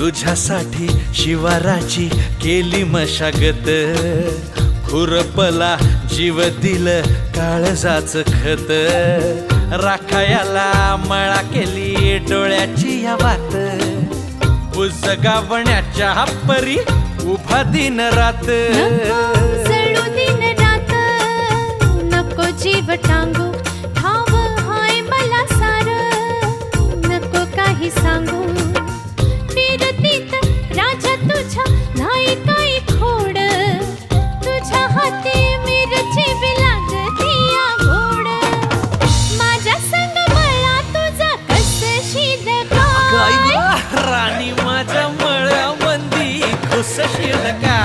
तुझ्यासाठी शिवाराची केली मशागत. खुरपला जीव दिल काळजाच खत. राखायाला मळा केली डोळ्याची या वात. बुजगावण्याच्या परी उभा दिन रात. नको दिन रात नको जीव टांगू. ठाव हाय मला सार नको काही सांगू. राणी माझ्या मळ्यामंदी खुसशील का?